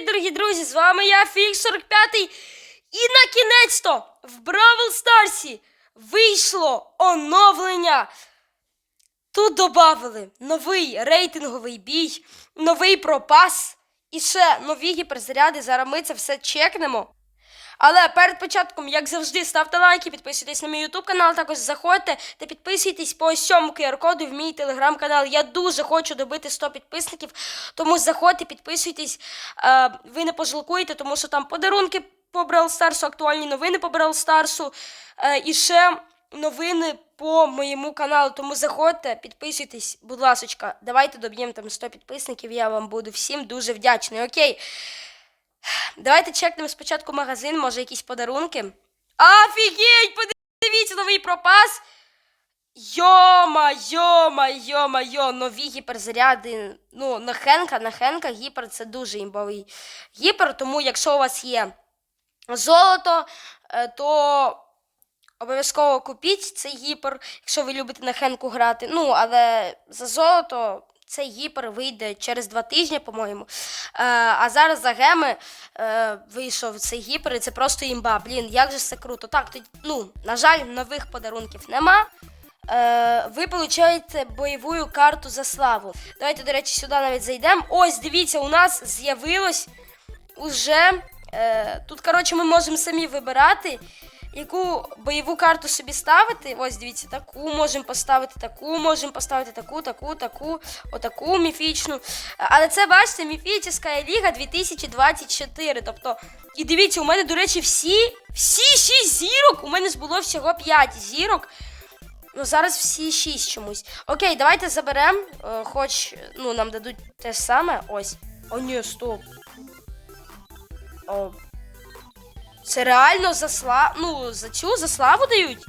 привіт, дорогі друзі! З вами я, Фікс 45 І на кінець-то в Бравл Старсі вийшло оновлення. Тут додали новий рейтинговий бій, новий пропас і ще нові гіперзаряди. Зараз ми це все чекнемо. Але перед початком, як завжди, ставте лайки, підписуйтесь на мій YouTube канал, також заходьте та підписуйтесь по ось цьому QR-коду в мій телеграм-канал. Я дуже хочу добити 100 підписників, тому заходьте, підписуйтесь. Е, ви не пожалкуєте, тому що там подарунки по Brawl Старсу, актуальні новини по Brawl Старсу е, і ще новини по моєму каналу. Тому заходьте, підписуйтесь, будь ласочка, давайте доб'ємо там 100 підписників. Я вам буду всім дуже вдячний. Окей. Давайте чекнемо спочатку магазин, може якісь подарунки. Офігеть! Подивіться новий пропас. Йома, йома, йома, йо, нові гіперзаряди. Ну, на Хенка, на Хенка гіпер це дуже імбовий гіпер, тому якщо у вас є золото, е, то обов'язково купіть цей гіпер, якщо ви любите на Хенку грати. Ну, але за золото цей гіпер вийде через два тижні, по-моєму. Е, а зараз за геми е, вийшов цей гіпер, і це просто імба. Блін, як же це круто. Так, то, ну, на жаль, нових подарунків нема. Е, ви получаєте бойову карту за славу. Давайте, до речі, сюди навіть зайдемо. Ось, дивіться, у нас з'явилось уже. Е, тут, коротше, ми можемо самі вибирати, яку бойову карту собі ставити. Ось, дивіться, таку можемо поставити, таку можемо поставити, таку, таку, таку, отаку міфічну. Але це, бачите, міфічна ліга 2024. Тобто, і дивіться, у мене, до речі, всі, всі 6 зірок. У мене ж було всього 5 зірок. Ну, зараз всі 6 чомусь. Окей, давайте заберемо. Е, хоч ну, нам дадуть те ж саме. Ось. О, ні, стоп. О. Це реально за славу. Ну, за цю за славу дають?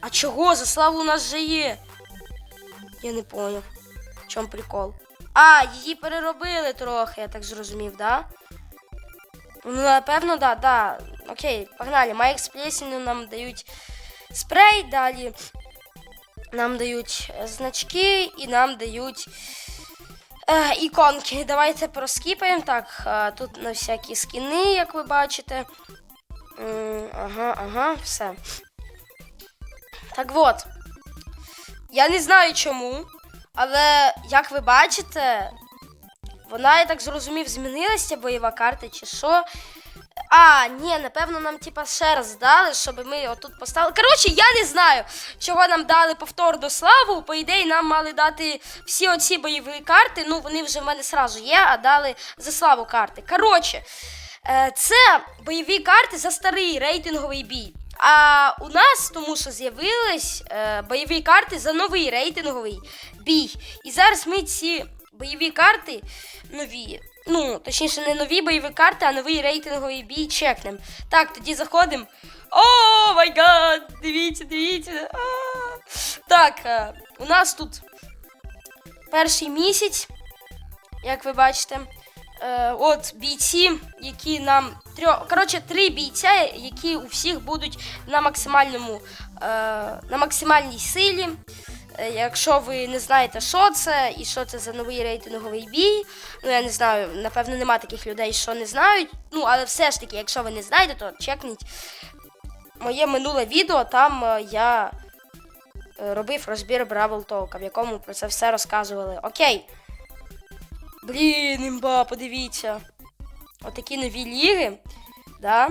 А чого? За славу у нас же є. Я не поняв. В чому прикол? А, її переробили трохи, я так зрозумів, да? Ну, напевно, да, да. Окей, погнали. Майк з нам дають спрей, далі нам дають е, значки і нам дають е, іконки. Давайте проскіпаємо. Так, е, тут на всякі скіни, як ви бачите. Е, Ага, ага, все. Так от. Я не знаю чому, але як ви бачите, вона, я так зрозумів, змінилася бойова карта чи що. А, ні, напевно, нам типа ще раз дали, щоб ми отут поставили. Коротше, я не знаю, чого нам дали повторну славу. По ідеї, нам мали дати всі оці бойові карти. Ну, вони вже в мене сразу є, а дали за славу карти. Коротше, е, це бойові карти за старий рейтинговий бій. А у нас, тому що з'явились е, бойові карти за новий рейтинговий бій. І зараз ми ці бойові карти нові. Ну, точніше, не нові бойові карти, а новий рейтинговий бій чекнем. Так, тоді заходимо. О, май гад! Дивіться, дивіться. А! Так, е, у нас тут перший місяць, як ви бачите. Е, от бійці, які нам трьох. Коротше, три бійця, які у всіх будуть на максимальному е, на максимальній силі. Е, Якщо ви не знаєте, що це і що це за новий рейтинговий бій, ну я не знаю, напевно, нема таких людей, що не знають. Ну, але все ж таки, якщо ви не знаєте, то чекніть моє минуле відео, там е, я е, робив розбір Бравл Толка, в якому про це все розказували. Окей. Блін, імба, подивіться. Отакі нові ліги. Да?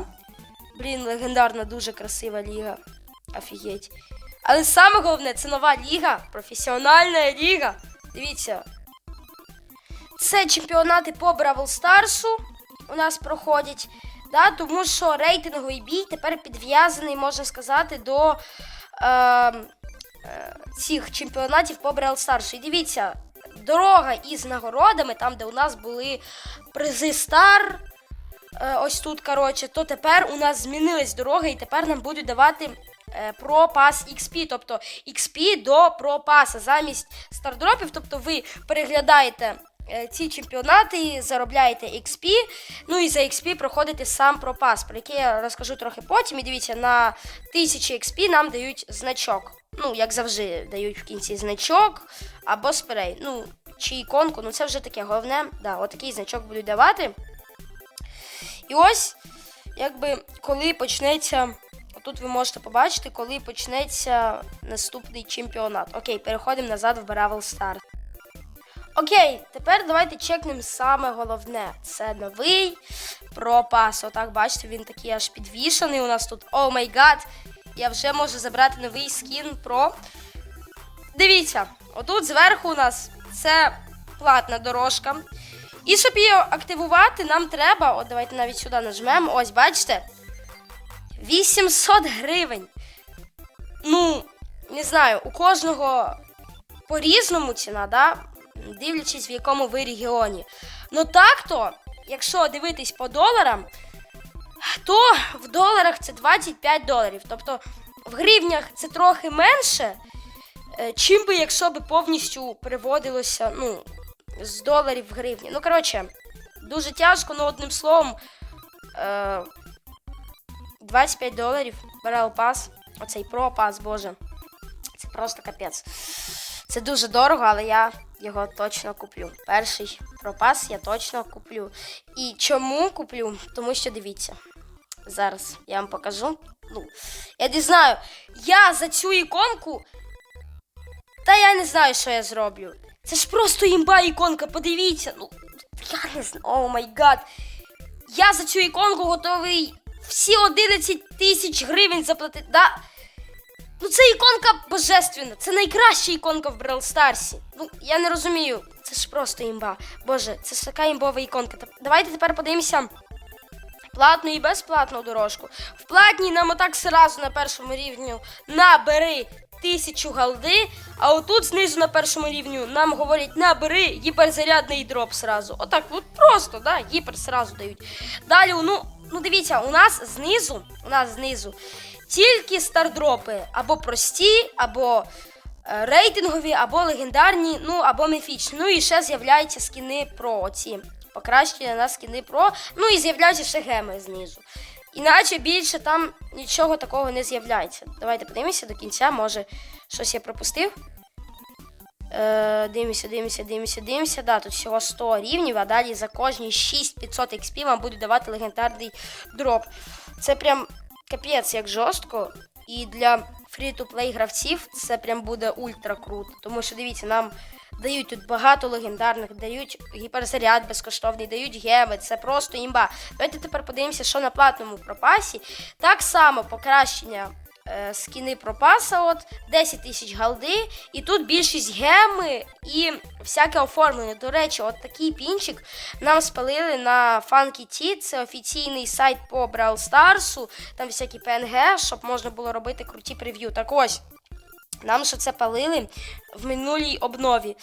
Блін, легендарна, дуже красива ліга. Офігеть. Але саме головне, це нова ліга, професіональна ліга. Дивіться. Це чемпіонати по Бравл Старсу у нас проходять. Да, тому що рейтинговий бій тепер підв'язаний, можна сказати, до е, е, цих чемпіонатів по Бравл Старсу. І дивіться, дорога із нагородами, там, де у нас були призи Стар. е, Ось тут, коротше, то тепер у нас змінилась дорога, і тепер нам будуть давати про пас XP, тобто XP до про паса замість стардропів. Тобто ви переглядаєте е, ці чемпіонати, заробляєте XP, ну і за XP проходите сам пропас, про який я розкажу трохи потім. І дивіться, на 1000 XP нам дають значок. Ну, як завжди, дають в кінці значок або спрей. Ну, чи іконку, ну це вже таке головне. Да, отакий значок будуть давати. І ось, якби, коли почнеться. Тут ви можете побачити, коли почнеться наступний чемпіонат. Окей, переходимо назад в Бравл Stars. Окей, тепер давайте чекнемо саме головне. Це новий пропас. Отак, бачите, він такий аж підвішений у нас тут. О май гад! Я вже можу забрати новий скін про. Дивіться, отут зверху у нас це платна дорожка. І щоб її активувати, нам треба. От давайте навіть сюди нажмемо. Ось, бачите? 800 гривень. Ну, не знаю, у кожного по-різному ціна, да? дивлячись, в якому ви регіоні. Ну так-то, якщо дивитись по доларам, то в доларах це 25 доларів. Тобто в гривнях це трохи менше, е, чим би, якщо би повністю переводилося ну, з доларів в гривні. Ну, коротше, дуже тяжко, ну одним словом. Е, 25 доларів Barrel Pass. Оцей Pro Pass, боже. Це просто капець. Це дуже дорого, але я його точно куплю. Перший Pass я точно куплю. І чому куплю? Тому що дивіться. Зараз я вам покажу. Ну, я не знаю. Я за цю іконку. Та я не знаю, що я зроблю. Це ж просто імба іконка, подивіться. Ну, я не знаю. О май гад. Я за цю іконку готовий всі 11 тисяч гривень заплатити. Да? Ну, це іконка божественна. Це найкраща іконка в Brawl Старсі. Ну, я не розумію. Це ж просто імба. Боже, це ж така імбова іконка. Давайте тепер подивимося платну і безплатну дорожку. В платній нам отак сразу на першому рівні набери тисячу галди, а отут знизу на першому рівні нам говорять набери гіперзарядний дроп сразу. Отак, от просто, да, гіпер сразу дають. Далі, ну, ну дивіться, у нас знизу, у нас знизу тільки стардропи або прості, або е, рейтингові, або легендарні, ну або міфічні. Ну і ще з'являються скіни про оці. Покращення на скіни про. Ну і з'являються ще геми знизу. Іначе більше там нічого такого не з'являється. Давайте подивимося до кінця, може щось я пропустив. Е, дивимося, дивимося, дивимося, дивимося. Да, тут всього 100 рівнів, а далі за кожні 6500 XP вам будуть давати легендарний дроп. Це прям капець як жорстко. І для фрі-то-плей гравців це прям буде ультра круто. Тому що дивіться, нам дають тут багато легендарних, дають гіперзаряд безкоштовний, дають геми. Це просто імба. Давайте тепер подивимося, що на платному пропасі. Так само покращення. Е, Скіни пропаса, от 10 тисяч галди, і тут більшість геми і всяке оформлення. До речі, от такий пінчик нам спалили на Funky Tea, це офіційний сайт по Brawl Stars, там всякі PNG, щоб можна було робити круті прев'ю. Так ось. Нам ще це палили в минулій обнові.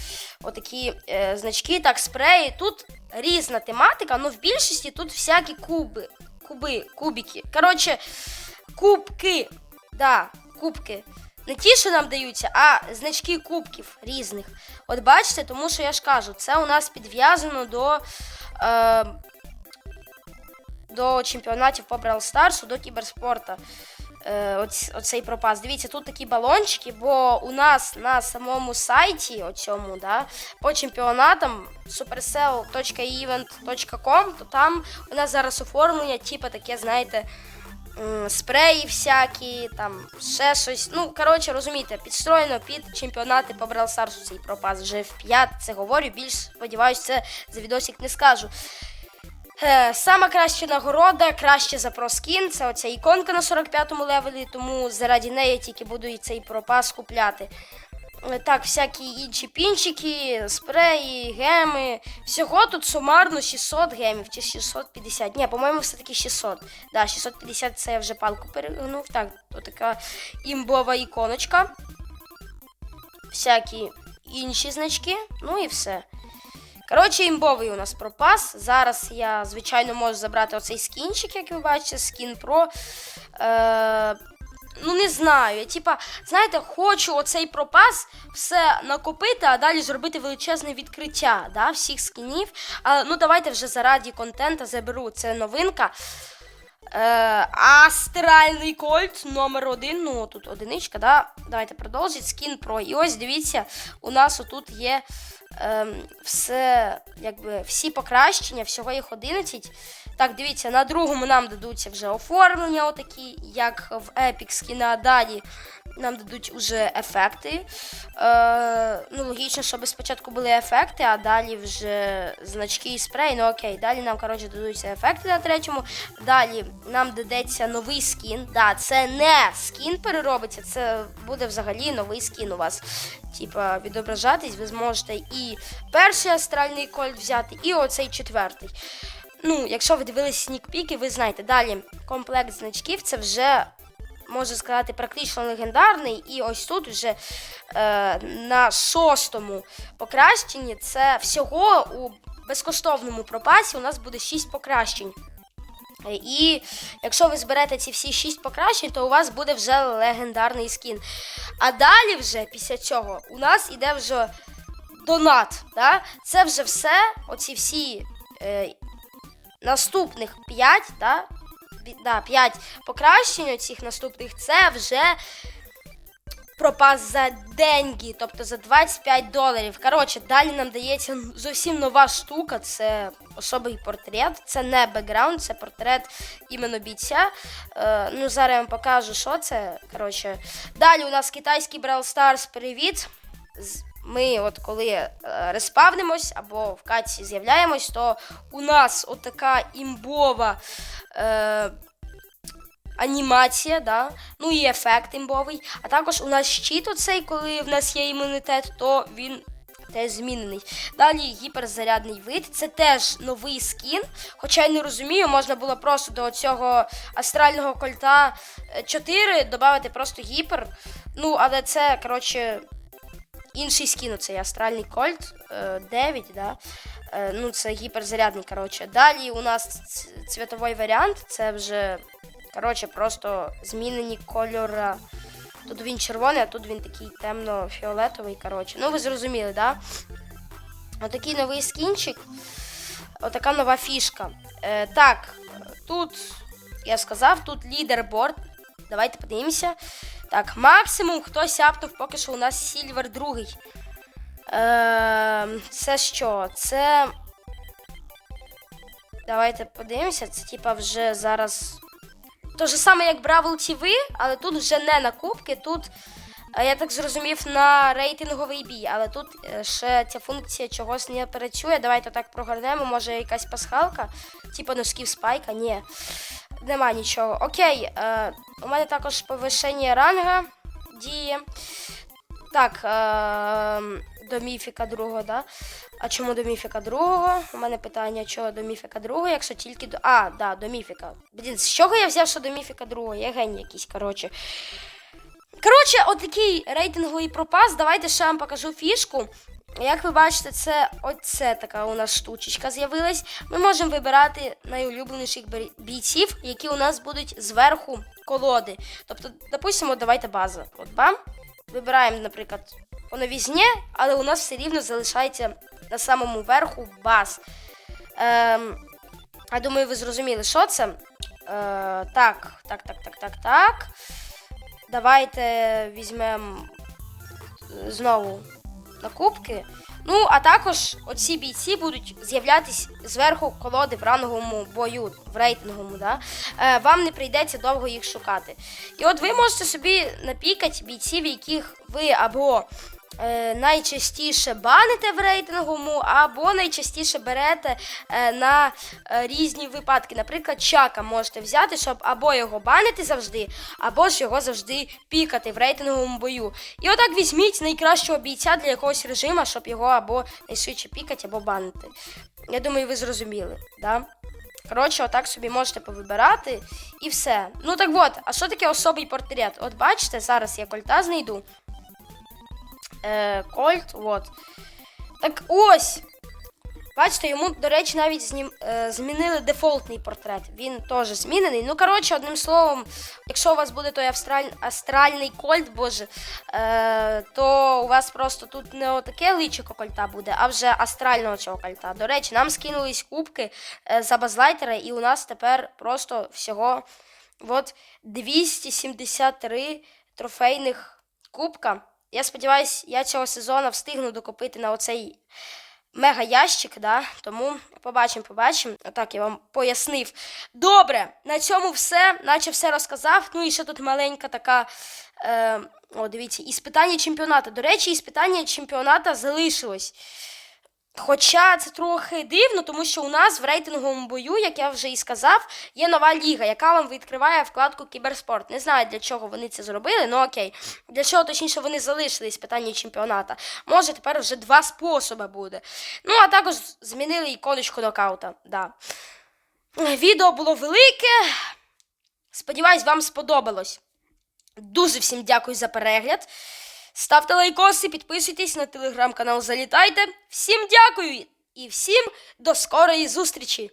Отакі е, значки, так, спреї. Тут різна тематика, але в більшості тут всякі куби, куби, кубики. Коротше, кубки. Да, кубки. Не ті, що нам даються, а значки кубків різних. От бачите, тому що я ж кажу, це у нас підв'язано до. Е, до чемпіонатів по Brawl Stars, до кіберспорту. Е, оць- оцей пропас. Дивіться, тут такі балончики, бо у нас на самому сайті, оцьому, да, по чемпіонатам supercell.event.com, то там у нас зараз оформлення, типу таке, знаєте, спреї всякі, там ще щось. Ну, коротше, розумієте, підстроєно під чемпіонати по Brawl Stars цей пропас. Вже в 5 це говорю. Більш сподіваюся, це за відосик не скажу. Е, Сама краща нагорода, краще за проскін. Це оця іконка на 45-му левелі, тому заради неї тільки буду і цей пропас купляти. Так, всякі інші пінчики, спреї, геми. Всього тут сумарно 600 гемів чи 650. Ні, по-моєму, все-таки 600. Да, 650 це я вже палку перегнув. Так, то така імбова іконочка. Всякі інші значки, ну і все. Коротше, імбовий у нас пропас. Зараз я, звичайно, можу забрати оцей скінчик, як ви бачите, скін Pro. Е, ну, не знаю. Я, типа, знаєте, хочу оцей пропас все накопити, а далі зробити величезне відкриття да, всіх скінів. А, ну давайте вже зараді контента заберу. Це новинка. Е, астральний кольт номер один. Ну, тут одиничка, да? Давайте продовжить. Скін про. І ось дивіться, у нас отут є е, все, якби, всі покращення, всього їх 11. Так, дивіться, на другому нам дадуться вже оформлення, отакі, як в Epic скіна. Далі нам дадуть уже ефекти. Е, ну, логічно, щоб спочатку були ефекти, а далі вже значки і спрей. Ну окей, далі нам, коротше, дадуться ефекти на третьому. Далі нам дадеться новий скін. Да, це не скін переробиться, це буде взагалі новий скін у вас. Типа, відображатись, ви зможете і перший астральний кольт взяти, і оцей четвертий. Ну, якщо ви дивились снікпіки, ви знаєте. Далі комплект значків це вже можу сказати, практично легендарний. І ось тут вже е, на шостому покращенні це всього у безкоштовному пропасі у нас буде 6 покращень. І якщо ви зберете ці всі 6 покращень, то у вас буде вже легендарний скін. А далі вже після цього у нас іде вже донат. Да? Це вже все, оці всі е, наступних 5, да? Да, 5 покращень цих наступних, це вже пропас за деньги, тобто за 25 доларів. Коротше, далі нам дається зовсім нова штука. Це особий портрет. Це не бекграунд, це портрет іменно бійця. Е, ну, зараз я вам покажу, що це. Коротше, далі у нас китайський Brawl Stars привіт. Ми, от коли е, респавнимось або в катці з'являємось, то у нас отака імбова. Е, анімація, да? ну і ефект імбовий. А також у нас щит оцей, коли в нас є імунітет, то він теж змінений. Далі гіперзарядний вид, це теж новий скін. Хоча я не розумію, можна було просто до цього астрального кольта е, 4 додати просто гіпер. Ну, але це, коротше, інший скін, це астральний кольт е, 9, да? Е, ну, це гіперзарядний, коротше. Далі у нас цвітовий варіант, це вже Коротше, просто змінені кольори. Тут він червоний, а тут він такий темно-фіолетовий. Коротше. Ну, ви зрозуміли, да? Отакий новий скінчик. Отака нова фішка. Е, так, тут я сказав, тут лідерборд. Давайте подивимося. Так, максимум хто сяпнув, поки що у нас Сільвер другий. Е, це що? Це. Давайте подивимося. Це типа вже зараз. То же саме, як Бравл TV, але тут вже не на кубки, тут, я так зрозумів, на рейтинговий бій. Але тут е, ще ця функція чогось не працює. Давайте так прогорнемо, може якась пасхалка, типу носків спайка. Ні. Нема нічого. Окей, е, у мене також повищення ранга діє. Так, е, до міфіка другого, да? А чому до міфіка другого? У мене питання, чого до міфіка другого, якщо тільки до. А, да, до міфіка. Блін, з чого я взяв, що до міфіка другого? Я геній якийсь, коротше. Коротше, отакий рейтинговий пропас. Давайте ще вам покажу фішку. Як ви бачите, це оце така у нас штучечка з'явилась. Ми можемо вибирати найулюбленіших бійців, які у нас будуть зверху колоди. Тобто, допустимо, давайте база. От бам. Вибираємо, наприклад, по новізні, але у нас все рівно залишається на самому верху баз. Ем, я думаю, ви зрозуміли, що це. Е, так, так, так, так, так, так. Давайте візьмемо е, знову на кубки. Ну, а також оці бійці будуть з'являтись зверху колоди в ранговому бою, в рейтинговому. Да? Е, вам не прийдеться довго їх шукати. І от ви можете собі напікати бійців, яких ви або е, найчастіше баните в рейтинговому, або найчастіше берете е, на е, різні випадки. Наприклад, чака можете взяти, щоб або його банити завжди, або ж його завжди пікати в рейтинговому бою. І отак візьміть найкращого бійця для якогось режиму, щоб його або найшвидше пікати, або банити. Я думаю, ви зрозуміли. Да? Коротше, отак собі можете повибирати і все. Ну так от, а що таке особий портрет? От бачите, зараз я кольта знайду. Е, кольт, от. Так ось. Бачите, йому, до речі, навіть знім, е, змінили дефолтний портрет. Він теж змінений. Ну, коротше, одним словом, якщо у вас буде той австраль... астральний кольт, боже, е, то у вас просто тут не отаке личико кольта буде, а вже астрального цього кольта. До речі, нам скинулись кубки е, за базлайтера, і у нас тепер просто всього от 273 трофейних кубка. Я сподіваюся, я цього сезону встигну докупити на оцей мега ящик, да? тому побачимо, побачимо. Отак я вам пояснив. Добре, на цьому все, наче все розказав. Ну і ще тут маленька така. Е, о, дивіться, іспитання чемпіонату. До речі, іспитання чемпіонату залишилось. Хоча це трохи дивно, тому що у нас в рейтинговому бою, як я вже і сказав, є нова ліга, яка вам відкриває вкладку кіберспорт. Не знаю, для чого вони це зробили, ну окей. Для чого точніше вони залишились питання чемпіоната. Може, тепер вже два способи буде. Ну, а також змінили іконочку нокаута. Да. Відео було велике. Сподіваюсь, вам сподобалось. Дуже всім дякую за перегляд. Ставте лайкоси, підписуйтесь на телеграм-канал Залітайте. Всім дякую і всім до скорої зустрічі!